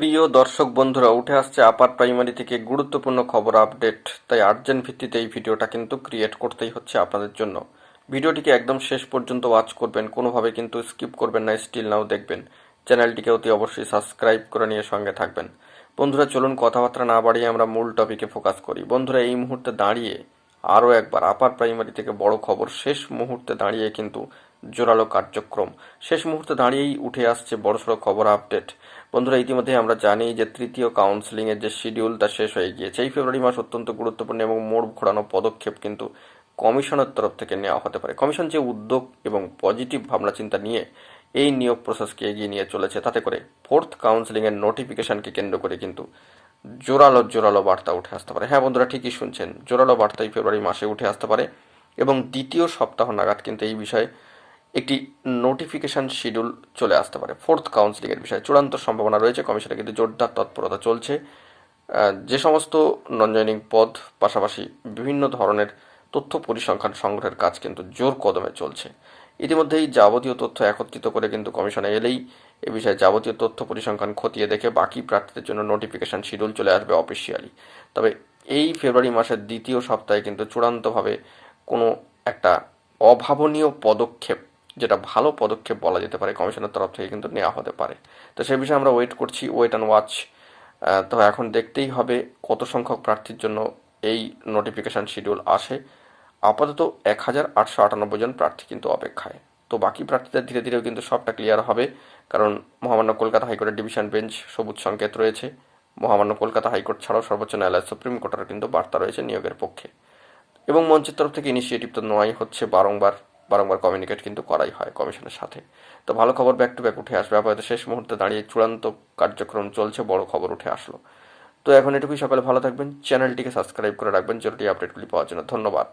প্রিয় দর্শক বন্ধুরা, উঠে আসছে আপার প্রাইমারি থেকে গুরুত্বপূর্ণ খবর আপডেট তাই আর্জেন্ট ভিত্তিতে এই ভিডিওটা কিন্তু ক্রিয়েট করতেই হচ্ছে আপনাদের জন্য। ভিডিওটিকে একদম শেষ পর্যন্ত ওয়াচ করবেন, কোনোভাবে কিন্তু স্কিপ করবেন না স্টিল নাও দেখবেন। চ্যানেলটিকে অতি অবশ্যই সাবস্ক্রাইব করে নিয়ে সঙ্গে থাকবেন। বন্ধুরা, চলুন কথাবার্তা না বাড়িয়ে আমরা মূল টপিকে ফোকাস করি। বন্ধুরা, এই মুহূর্তে দাঁড়িয়ে আরও একবার আপার প্রাইমারি থেকে বড় খবর, শেষ মুহূর্তে দাঁড়িয়ে কিন্তু জোরালো কার্যক্রম। শেষ মুহূর্তে দাঁড়িয়েই উঠে আসছে বড়সড় খবর আপডেট। বন্ধুরা, ইতিমধ্যে আমরা জানি যে তৃতীয় কাউন্সিলিংয়ের যে শিডিউল তা শেষ হয়ে গিয়েছে, এই ফেব্রুয়ারি মাস অত্যন্ত গুরুত্বপূর্ণ এবং মোড় ঘোরানো পদক্ষেপ কিন্তু কমিশনের তরফ থেকে নেওয়া হতে পারে। কমিশন যে উদ্যোগ এবং পজিটিভ ভাবনা চিন্তা নিয়ে এই নিয়োগ প্রসেসকে এগিয়ে নিয়ে চলেছে, তাতে করে ফোর্থ কাউন্সিলিংয়ের নোটিফিকেশনকে কেন্দ্র করে কিন্তু জোরালো জোরালো বার্তা উঠে আসতে পারে। হ্যাঁ বন্ধুরা, ঠিকই শুনছেন, জোরালো বার্তা এই ফেব্রুয়ারি মাসে উঠে আসতে পারে এবং দ্বিতীয় সপ্তাহ নাগাদ কিন্তু এই বিষয়ে একটি নোটিফিকেশান শিডিউল চলে আসতে পারে। ফোর্থ কাউন্সিলিংয়ের বিষয়ে চূড়ান্ত সম্ভাবনা রয়েছে। কমিশনে কিন্তু জোরদার তৎপরতা চলছে। যে সমস্ত নন জয়নিং পদ, পাশাপাশি বিভিন্ন ধরনের তথ্য পরিসংখ্যান সংগ্রহের কাজ কিন্তু জোর কদমে চলছে। ইতিমধ্যেই যাবতীয় তথ্য একত্রিত করে কিন্তু কমিশনে এলেই এ বিষয়ে যাবতীয় তথ্য পরিসংখ্যান খতিয়ে দেখে বাকি প্রার্থীদের জন্য নোটিফিকেশান শিডিউল চলে আসবে অফিসিয়ালি তবে এই ফেব্রুয়ারি মাসের দ্বিতীয় সপ্তাহে কিন্তু চূড়ান্তভাবে কোনো একটা অভাবনীয় পদক্ষেপ যেটা ভালো পদক্ষেপ বলা যেতে পারে, কমিশনের তরফ থেকে কিন্তু নেওয়া হতে পারে। তো সেই বিষয়ে আমরা ওয়েট করছি ওয়েট অ্যান্ড ওয়াচ তো এখন দেখতেই হবে কত সংখ্যক প্রার্থীর জন্য এই নোটিফিকেশান শিডিউল আসে। আপাতত এক হাজার আটশো আটানব্বই জন প্রার্থী কিন্তু অপেক্ষায়। তো বাকি প্রার্থীদের ধীরে ধীরেও কিন্তু সবটা ক্লিয়ার হবে, কারণ মহামান্য কলকাতা হাইকোর্টের ডিভিশন বেঞ্চ সবুজ সংকেত রয়েছে। মহামান্য কলকাতা হাইকোর্ট ছাড়াও সর্বোচ্চ ন্যায়ালয়, সুপ্রিম কোর্টের কিন্তু বার্তা রয়েছে নিয়োগের পক্ষে। এবং মঞ্চের তরফ থেকে ইনিশিয়েটিভ তো নেওয়াই হচ্ছে বারংবার। বারংবার কমিউনিকেট কিন্তু করাই হয় কমিশনের সাথে। তো ভালো খবর ব্যাক টু ব্যাক উঠে আসবে। আপাতত শেষ মুহূর্তে দাঁড়িয়ে চূড়ান্ত কার্যক্রম চলছে, বড় খবর উঠে আসলো। তো এখন এটুকুই, সকালে ভালো থাকবেন। চ্যানেলটিকে সাবস্ক্রাইব করে রাখবেন। জরুরি আপডেটগুলি পাওয়ার জন্য ধন্যবাদ।